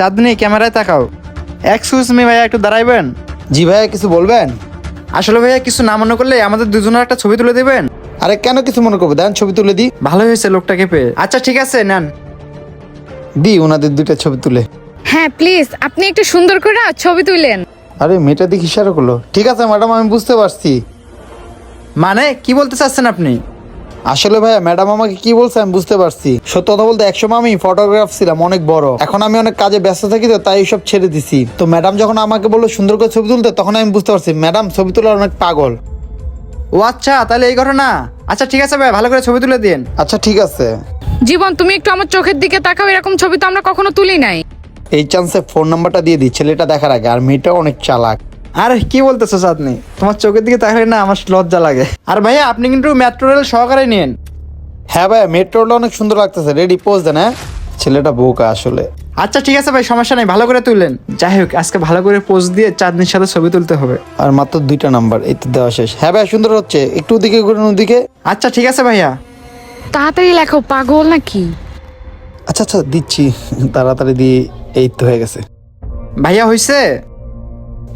চাঁদনি ক্যামেরায় তাকাও। Excuse me ভাইয়া একটু দাঁড়াইবেন? জি ভাইয়া কিছু বলবেন? আসলে ভাইয়া কিছু না মনে করলে আমাদের দুজনের একটা ছবি তুলে দিবেন? আরে কেন কিছু মনে করব? দেন ছবি তুলে দিই। ভালো হয়েছে লোকটাকে পেয়ে। আচ্ছা ঠিক আছে নেন। দি ওনাদের দুইটা ছবি তুলে। হ্যাঁ প্লিজ আপনি একটু সুন্দর করে না ছবি তুলেন। আরে মেয়েটা দেখি ইশারা করল। ঠিক আছে ম্যাডাম আমি বুঝতে পারছি। মানে কি বলতে চাচ্ছেন আপনি? আসলে ভাইয়া ম্যাডাম আমাকে কি বলছে আমি বুঝতে পারছি। সত্য কথা বলতে একসময় আমি ফটোগ্রাফ ছিলাম অনেক বড়। এখন আমি অনেক কাজে ব্যস্ত থাকি তো তাই সব ছেড়ে দিছি। তো ম্যাডাম যখন আমাকে বলল সুন্দর করে ছবি তুলতে তখন আমি বুঝতে পারছি ম্যাডাম ছবি তোলার অনেক পাগল। ও আচ্ছা তাহলে এই ঘটনা? আচ্ছা ঠিক আছে ভাই ভালো করে ছবি তুলে দিন। আচ্ছা ঠিক আছে। জীবন তুমি একটু আমার চোখের দিকে তাকাও এরকম ছবি তো আমরা কখনো তুলি নাই। এই চান্সে ফোন নাম্বারটা দিয়ে দিই ছেলেটা দেখার আগে আর মেয়েটা অনেক চালাক। আরে কি বলতেছো চাঁদনি তোমার চোখের দিকে তাকালে না আমার লজ্জা লাগে। আর ভাইয়া আপনি কিন্তু মেট্রো রেল সহকারে নিন হ্যাঁ ভাইয়া মেট্রোটা অনেক সুন্দর লাগতেছে। রেডি পোজ দেন হ্যাঁ? ছেলেটা বোকা আসলে। আচ্ছা ঠিক আছে ভাই সমস্যা নেই ভালো করে তুললেন। যাই হোক আজকে ভালো করে পোজ দিয়ে চাঁদনির সাথে ছবি তুলতে হবে। আর মাত্র দুইটা নাম্বার এই তো দেওয়া শেষ। হ্যাঁ ভাই সুন্দর হচ্ছে। একটু ওদিকে ঘুরুন ওদিকে। আচ্ছা ঠিক আছে ভাইয়া। তাড়াতাড়ি লেখো পাগল নাকি? আচ্ছা আচ্ছা দিচ্ছি। তাড়াতাড়ি দিয়ে এই তো হয়ে গেছে। ভাইয়া হইছে?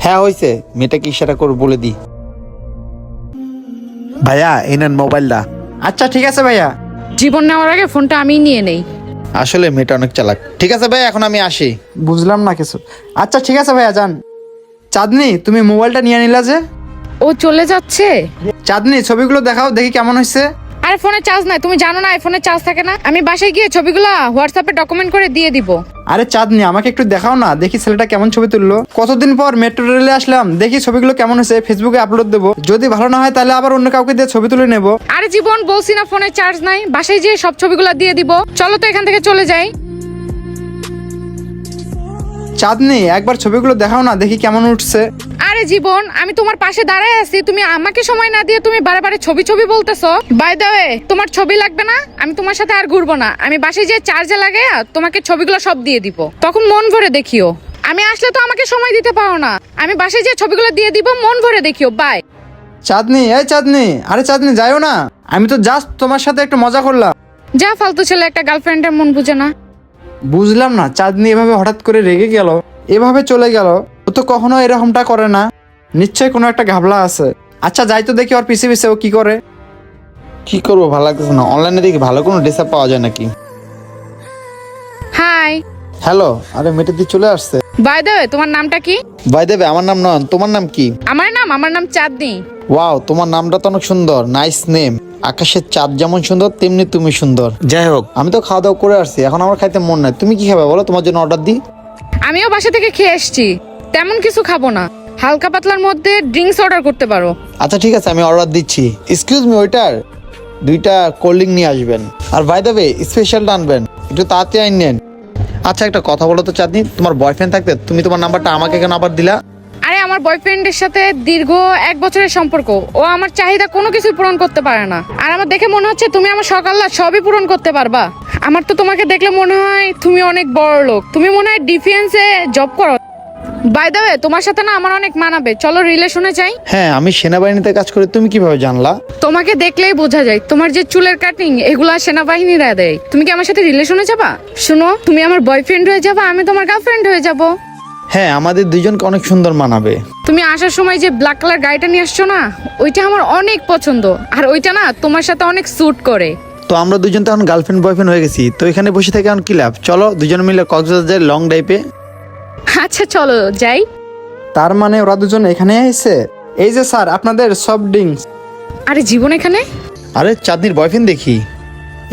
হ্যাঁ হয়েছে মেয়েটাকে ইশারা করে বলে দি ভাইয়া এই নেন মোবাইলটা। আচ্ছা ঠিক আছে ভাইয়া। জীবন নেওয়ার আগে ফোনটা আমি নিয়ে নেই। আসলে মেয়েটা অনেক চালাক। ঠিক আছে ভাই এখন আমি আসি। বুঝলাম না কিছু। আচ্ছা ঠিক আছে ভাইয়া যান। চাঁদনি তুমি মোবাইলটা নিয়ে নিলা যে। ও চলে যাচ্ছে? চাঁদনি ছবিগুলো দেখাও দেখি কেমন হয়েছে আরে ফোনে চার্জ নাই তুমি জানো না আইফোনে চার্জ থাকে না? আমি বাসায় গিয়ে ছবিগুলো হোয়াটসঅ্যাপে ডকুমেন্ট করে দিয়ে দিব। আরে চাঁদনি আমাকে একটু দেখাও না দেখি ছেলেটা কেমন ছবি তুললো। কতদিন পর মেট্রো রেলে আসলাম দেখি ছবিগুলো কেমন হয়েছে ফেসবুকে আপলোড দেবো। যদি ভালো না হয় তাহলে আবার অন্য কাউকে দিয়ে ছবি তুলে নেব। আরে জীবন বলছি না ফোনে চার্জ নাই বাসায় গিয়ে সব ছবিগুলো দিয়ে দিব। চলো তো এখান থেকে চলে যাই। চাঁদনি একবার ছবিগুলো দেখাও না দেখি কেমন উঠছে। আরে জীবন আমি তোমার পাশে দাঁড়ায় আছি তুমি আমাকে সময় না দিয়ে তুমি বারে বারে ছবি ছবি বলতেছো। বাই দ্য ওয়ে তোমার ছবি লাগবে না আমি তোমার সাথে আর ঘুরবো না। আমি বাসে যে চার্জে লাগে তোমাকে ছবিগুলো সব দিয়ে দিব। তখন মন ভরে দেখিও। আমি আসলে তো আমাকে সময় দিতে পারো না। আমি বাসায় যে ছবিগুলো দিয়ে দিব মন ভরে দেখিও। বাই চাঁদনি এই চাঁদনি আরে চাঁদনি যাইও না। আমি তো জাস্ট তোমার সাথে একটু মজা করলাম। যা ফালতু ছেলে একটা গার্লফ্রেন্ডের মন বুঝে না। বুঝলাম না চাঁদনি এভাবে হঠাৎ করে রেগে গেল এভাবে চলে গেল। তো কখনো এরকমটা করে না। নিশ্চয়ই কোনো একটা ঘাবলা আছে। আচ্ছা যাই তো দেখি ওর পিছে পিছে ও কি করে। কি করব ভালো লাগতেছে না। অনলাইনে দেখি ভালো কোনো ড্রেস পাওয়া যায় নাকি? হাই। হ্যালো আরে মেয়েটা দিয়ে চলে আসছে। বাই দ্য ওয়ে তোমার নামটা কি? ভাই দেবে আমার নাম নন তোমার নাম কি? আমার নাম আমার নাম চাঁদনি। ওয়াও তোমার নামটা তো অনেক সুন্দর। নাইস নেম আকাশের চাঁদ যেমন সুন্দর তেমনি তুমি সুন্দর। যাই হোক। আমি তো খাওয়া দাওয়া করে আসছি। এখন আমার খাইতে মন নাই। তুমি কি খাবে বলো? তোমার জন্য অর্ডার দিই। আমিও বাসা থেকে খেয়ে এসেছি তেমন কিছু খাব না। হালকা পাতলার মধ্যে ড্রিঙ্কস অর্ডার করতে পারো। আচ্ছা ঠিক আছে আমি অর্ডার দিচ্ছি। এক্সকিউজ মি ওইটার দুইটা কোল্ড ড্রিঙ্ক নিয়ে আসবেন। আর বাই দেবে স্পেশালটা আনবেন। একটু তাড়াতাড়ি আইন নেন। আচ্ছা একটা কথা বলো তো চাঁদনি তোমার বয়ফ্রেন্ড থাকতে তুমি তোমার নাম্বারটা আমাকে কেন আবার দিলা? আরে আমার বয়ফ্রেন্ডের সাথে দীর্ঘ এক বছরের সম্পর্ক। ও আমার চাহিদা কোনো কিছু পূরণ করতে পারে না। আর আমার দেখে মনে হচ্ছে তুমি আমার সকাল্লা সবই পূরণ করতে পারবা। আমার তো তোমাকে দেখলে মনে হয় তুমি অনেক বড় লোক তুমি মনে হয় ডিফেন্সে জব করো। বাই দ্য ওয়ে তোমার সাথে না আমার অনেক মানাবে। চলো রিলেশনে যাই। হ্যাঁ আমি সেনাবাহিনীতে কাজ করি তুমি কীভাবে জানলা? তোমাকে দেখলেই বোঝা যায় তোমার যে চুলের কাটিং এগুলা সেনাবাহিনীরা দেয় তুমি কি আমার সাথে রিলেশনে যাবা? শুনো তুমি আমার বয়ফ্রেন্ড হয়ে যাবা আমি তোমার গার্লফ্রেন্ড হয়ে যাব। হ্যাঁ আমাদের দুজনকে অনেক সুন্দর মানাবে। তুমি আসার সময় যে ব্ল্যাক কালার গাড়িটা নিয়ে আসছো না ওইটা আমার অনেক পছন্দ। আর ওইটা না তোমার সাথে অনেক স্যুট করে। তো আমরা দুজন তো এখন গার্লফ্রেন্ড বয়ফ্রেন্ড হয়ে গেছি তো এখানে বসে থেকে এখন কি লাভ? চলো দুজন মিলে কক্সবাজার লং ড্রাইভে আচ্ছা চলো যাই। তার মানে ওরা দুজন এখানে এসে এই যে স্যার আপনাদের সফট ড্রিঙ্কস। আরে জীবন এখানে? আরে চাঁদনির বয়ফ্রেন্ড দেখি।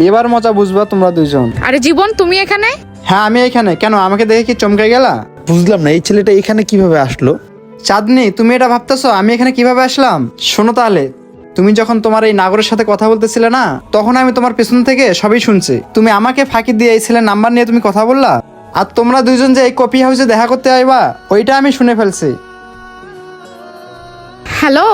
এবার মজা বুঝবা তোমরা দুজন আরে জীবন তুমি এখানে? হ্যাঁ আমি এখানে। কেন আমাকে দেখে কি চমকে গেলা? বুঝলাম না এই ছেলেটা এখানে কীভাবে আসলো? চাঁদনি তুমি এটা ভাবতেছো? আমি এখানে কীভাবে আসলাম? শোনো তাহলে তুমি যখন তোমার এই নাগরের সাথে কথা বলতেছিলে না তখন আমি তোমার পেছন থেকে সবই শুনছি। তুমি আমাকে ফাঁকি দিয়ে এই ছেলের নাম্বার নিয়ে তুমি কথা বললা? আর তোমরা দুইজন যে এই কপি হাউসে দেখা করতে আইবা ওইটা আমি শুনে ফেলছি। হ্যালো?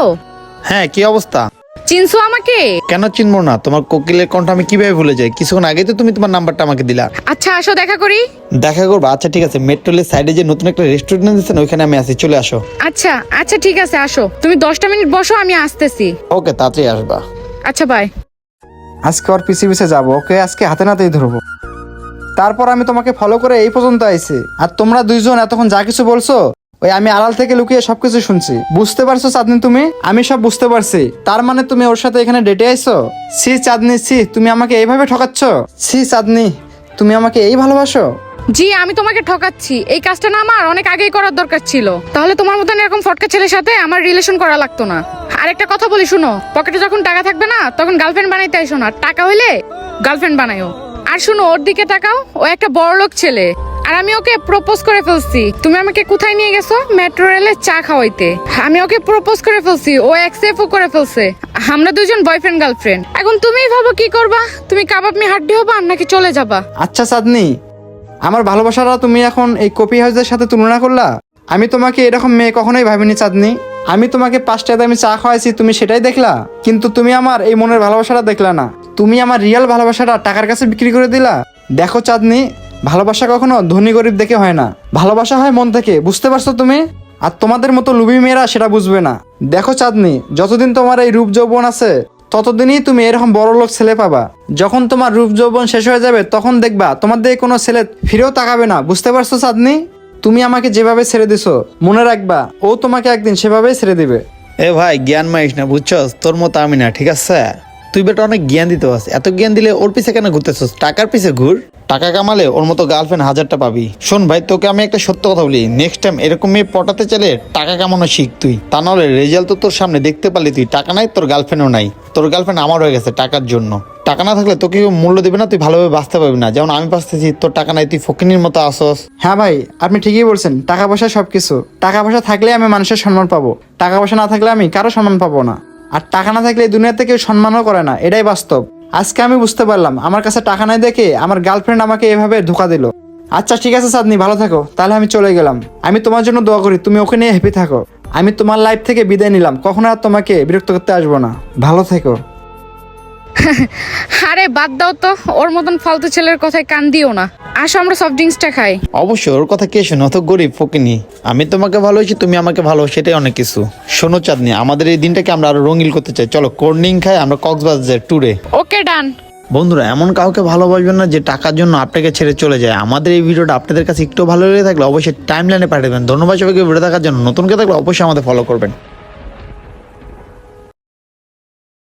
হ্যাঁ কি অবস্থা? চিনছো আমাকে? কেন চিনবো না? তোমার কোকিলের কণ্ঠ আমি কীভাবে ভুলে যাই? কিছুক্ষণ আগে তো তুমি তোমার নাম্বারটা আমাকে দিলা। আচ্ছা আসো দেখা করি। দেখা করব? আচ্ছা ঠিক আছে। মেট্রোলের সাইডে যে নতুন একটা রেস্টুরেন্ট দিচ্ছেন ওইখানে আমি আসি। চলে আসো। আচ্ছা আচ্ছা ঠিক আছে আসো। তুমি দশটা মিনিট বসো আমি আসতেছি। ওকে তাড়াতাড়ি আসবা। আচ্ছা বাই আজকে ওর পিছে পিছে যাব। ওকে আজকে হাতে নাতেই ধরবো। তারপর আমি তোমাকে ফলো করে এই পর্যন্ত আইছি। আর তোমরা দুইজন এতক্ষণ যা কিছু বলছো, ওই আমি আড়াল থেকে লুকিয়ে সবকিছু শুনছি। বুঝতে পারছ চাঁদনি তুমি? আমি সব বুঝতে পারছি। তার মানে তুমি ওর সাথে এখানে ডেটে আইছো? সি চাঁদনি সি তুমি আমাকে এইভাবে ঠকাচ্ছ? সি চাঁদনি, তুমি আমাকে এই ভালোবাসো? জি, আমি তোমাকে ঠকাচ্ছি। এই কাজটা না আমার, অনেক আগেই করার দরকার ছিল। তাহলে তোমার মতন এরকম ফটকা ছেলের সাথে আমার রিলেশন করা লাগতো না। আর একটা কথা বলি, শুনো পকেটে যখন টাকা থাকবে না, তখন গার্লফ্রেন্ড বানাইতে আইসো না। টাকা হইলে গার্লফ্রেন্ড বানাইও। আর শুনো, ওর দিকে তাকাও, ও একটা বড়লোক ছেলে। আর আমি ওকে প্রপোজ করে ফেলছি। তুমি আমাকে কোথায় নিয়ে গেছো? মেট্রো রেলে চা খাওয়াইতে। আমি ওকে প্রপোজ করে ফেলছি, ও অ্যাকসেপ্টও করে ফেলছে। আমরা দুজন বয়ফ্রেন্ড গার্লফ্রেন্ড এখন তুমিই ভাবো কি করবা? তুমি কাবাব মি হাড্ডি হবা নাকি চলে যাবা? আচ্ছা চাঁদনি আমার ভালোবাসাটা তুমি এখন এই কপি হাউসের সাথে তুলনা করলা? আমি তোমাকে এরকম মেয়ে কখনোই ভাবিনি চাঁদনি আমি তোমাকে পাঁচটা আমি চা খাওয়াইছি, তুমি সেটাই দেখলা? কিন্তু তুমি আমার এই মনের ভালোবাসাটা দেখলা না। তুমি আমার রিয়াল ভালোবাসাটা টাকার কাছে বিক্রি করে দিলা? দেখো চাঁদনি, ভালোবাসা কখনো ধনী গরিব দেখে হয় না। ভালোবাসা হয় মন থেকে, বুঝতে পারছ তুমি? আর তোমাদের মতো লুবি মেয়েরা সেটা বুঝবে না। দেখো চাঁদনি, যতদিন তোমার এই রূপ যৌবন আছে, ততদিনই তুমি এরকম বড় লোক ছেলে পাবা। যখন তোমার রূপ যৌবন শেষ হয়ে যাবে, তখন দেখবা তোমার দিকে কোনো ছেলে ফিরেও তাকাবে না। বুঝতে পারছ চাঁদনি? তুমি আমাকে যেভাবে ছেড়ে দিছো, মনে রাখবা, ও তোমাকে একদিন সেভাবেই ছেড়ে দিবে। এ ভাই, জ্ঞান মারিস না, বুঝছস? তোর মতো আমি না, ঠিক আছে? তুই বেটা অনেক জ্ঞান দিতে পারছিস। এত জ্ঞান দিলে ওর পিছে কেন ঘুরতেছস? টাকার পিছে ঘুর। টাকা কামালে ওর মতো গার্লফ্রেন্ড হাজারটা পাবি। শোন ভাই, তোকে আমি একটা সত্য কথা বলি। নেক্সট টাইম এরকম মেয়ে পটাতে চাইলে টাকা কামানো শিখ তুই। তা নাহলে রেজাল্ট তো তোর সামনে দেখতে পারলি তুই। টাকা নাই, তোর গার্লফ্রেন্ডও নাই। তোর গার্লফ্রেন্ড আমার হয়ে গেছে টাকার জন্য। টাকা না থাকলে তোকে মূল্য দেবে না, তুই ভালোভাবে বাঁচতে পারবি না। যেমন আমি বাঁচতেছি, তোর টাকা নাই, তুই ফকিনির মতো আসস। হ্যাঁ ভাই, আপনি ঠিকই বলছেন। টাকা পয়সা সব কিছু টাকা পয়সা থাকলে আমি মানুষের সম্মান পাবো। টাকা পয়সা না থাকলে আমি কারও সম্মান পাবো না। আর টাকা না থাকলে দুনিয়াতে কেউ সম্মানও করে না, এটাই বাস্তব। আজকে আমি বুঝতে পারলাম, আমার কাছে টাকা নাই দেখে আমার গার্লফ্রেন্ড আমাকে এভাবে ধোকা দিল। আচ্ছা ঠিক আছে চাঁদনি ভালো থাকো, তাহলে আমি চলে গেলাম। আমি তোমার জন্য দোয়া করি, তুমি ওকে নিয়ে হ্যাপি থাকো। আমি তোমার লাইফ থেকে বিদায় নিলাম, কখনো আর তোমাকে বিরক্ত করতে আসব না। ভালো থেকো। আরে বাদ দাও তো, ওর মতন ফালতু ছেলের কথায় কান দিও না। আসো আমরা সফট ড্রিঙ্কসটা খাই। অবশ্যই ওর কথা কে শোনো? অত গরিব ফকিনি। আমি তোমাকে ভালোবাসি তুমি আমাকে ভালো সেটাই অনেক কিছু। শোনো চাঁদনি আমাদের এই দিনটাকে আমরা আরও রঙিন করতে চাই। চলো ড্রিঙ্ক খাই আমরা কক্সবাজার ট্যুরে ওকে ডান বন্ধুরা এমন কাউকে ভালোবাসবেন না যে টাকার জন্য আপনাকে ছেড়ে চলে যায়। আমাদের এই ভিডিওটা আপনাদের কাছে একটু ভালো লেগে থাকলে অবশ্যই টাইম লাইনে পাঠাবেন ধন্যবাদ সবাইকে ভিডিও দেখার জন্য। নতুন কে থাকলে অবশ্যই আমাদের ফলো করবেন।